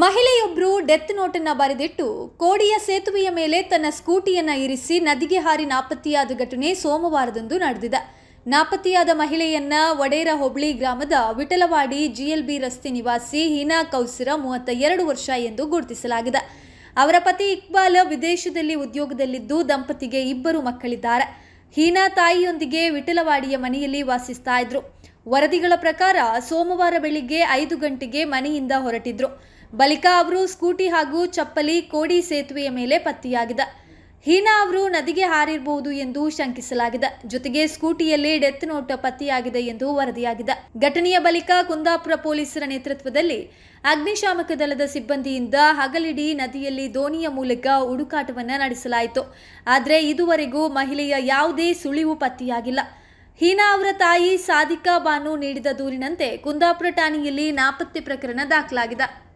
ಮಹಿಳೆಯೊಬ್ಬರು ಡೆತ್ ನೋಟನ್ನು ಬರೆದಿಟ್ಟು ಕೋಡಿಯ ಸೇತುವೆಯ ಮೇಲೆ ತನ್ನ ಸ್ಕೂಟಿಯನ್ನ ಇರಿಸಿ ನದಿಗೆ ಹಾರಿ ನಾಪತ್ತೆಯಾದ ಘಟನೆ ಸೋಮವಾರದಂದು ನಡೆದಿದೆ. ನಾಪತ್ತೆಯಾದ ಮಹಿಳೆಯನ್ನ ವಡೇರ ಹೋಬಳಿ ಗ್ರಾಮದ ವಿಠಲವಾಡಿ ಜಿಎಲ್ಬಿ ರಸ್ತೆ ನಿವಾಸಿ ಹೀನಾ ಕೌಸಿರ ಮೂವತ್ತ ಎರಡು ವರ್ಷ ಎಂದು ಗುರುತಿಸಲಾಗಿದೆ. ಅವರ ಪತಿ ಇಕ್ಬಾಲ್ ವಿದೇಶದಲ್ಲಿ ಉದ್ಯೋಗದಲ್ಲಿದ್ದು ದಂಪತಿಗೆ ಇಬ್ಬರು ಮಕ್ಕಳಿದ್ದಾರೆ. ಹೀನಾ ತಾಯಿಯೊಂದಿಗೆ ವಿಠಲವಾಡಿಯ ಮನೆಯಲ್ಲಿ ವಾಸಿಸ್ತಾ ಇದ್ರು. ವರದಿಗಳ ಪ್ರಕಾರ ಸೋಮವಾರ ಬೆಳಿಗ್ಗೆ ಐದು ಗಂಟೆಗೆ ಮನೆಯಿಂದ ಹೊರಟಿದ್ರು. ಬಳಿಕ ಅವರು ಸ್ಕೂಟಿ ಹಾಗೂ ಚಪ್ಪಲಿ ಕೋಡಿ ಸೇತುವೆಯ ಮೇಲೆ ಪತ್ತೆಯಾಗಿದ ಹೀನಾ ಅವರು ನದಿಗೆ ಹಾರಿರಬಹುದು ಎಂದು ಶಂಕಿಸಲಾಗಿದೆ. ಜೊತೆಗೆ ಸ್ಕೂಟಿಯಲ್ಲಿ ಡೆತ್ ನೋಟ್ ಪತ್ತೆಯಾಗಿದೆ ಎಂದು ವರದಿಯಾಗಿದೆ. ಘಟನೆಯ ಬಳಿಕ ಕುಂದಾಪುರ ಪೊಲೀಸರ ನೇತೃತ್ವದಲ್ಲಿ ಅಗ್ನಿಶಾಮಕ ದಳದ ಸಿಬ್ಬಂದಿಯಿಂದ ಹಗಲಿಡೀ ನದಿಯಲ್ಲಿ ದೋಣಿಯ ಮೂಲಕ ಹುಡುಕಾಟವನ್ನು ನಡೆಸಲಾಯಿತು. ಆದರೆ ಇದುವರೆಗೂ ಮಹಿಳೆಯ ಯಾವುದೇ ಸುಳಿವು ಪತ್ತೆಯಾಗಿಲ್ಲ. ಹೀನಾ ಅವರ ತಾಯಿ ಸಾದಿಕಾ ಬಾನು ನೀಡಿದ ದೂರಿನಂತೆ ಕುಂದಾಪುರ ಠಾಣೆಯಲ್ಲಿ ನಾಪತ್ತೆ ಪ್ರಕರಣ ದಾಖಲಾಗಿದೆ.